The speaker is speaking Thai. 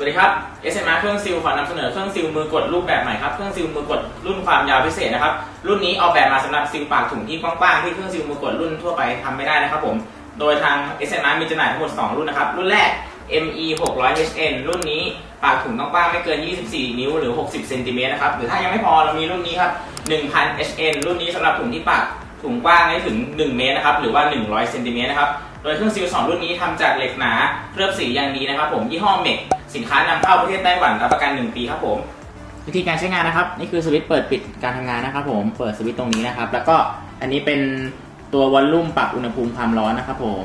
วัสดีครับ SMR เครื่องซิลขอนำเสนอเครื่องซิลมือกดรูปแบบใหม่ครับ เครื่องซิลมือกดรุ่นความยาวพิเศษนะครับ รุ่นนี้ออกแบบมาสำหรับซิลปากถุงที่กว้างๆที่เครื่องซิลมือกดรุ่นทั่วไปทำไม่ได้นะครับผม โดยทาง SMR มีจำหน่ายทั้งหมด 2 รุ่นนะครับ รุ่นแรก ME 600 HN รุ่นนี้ปากถุงต้องกว้างไม่เกิน 24 นิ้วหรือ 60เซนติเมตรนะครับ หรือถ้ายังไม่พอเรามีรุ่นนี้ครับ 1000 HN รุ่นนี้สำหรับถุงที่ปากถุงกว้างได้ถึง 1 เมตรนะครับ หรือว่า 100เซนติเมตรนะครับ โดยเครื่องซิลสองรุ่นนี้ทำจากเหล็กหนาเคลือบสีอย่างดีนะครับ ผมยี่ห้อเมก สินค้านำเข้าประเทศไต้หวันรับประกัน 1 ปีครับผม วิธีการใช้งานนะครับ นี่คือสวิตช์เปิดปิดการทำงานนะครับ ผมเปิดสวิตช์ตรงนี้นะครับ แล้วก็อันนี้เป็นตัววอลลุ่มปรับอุณหภูมิความร้อนนะครับผม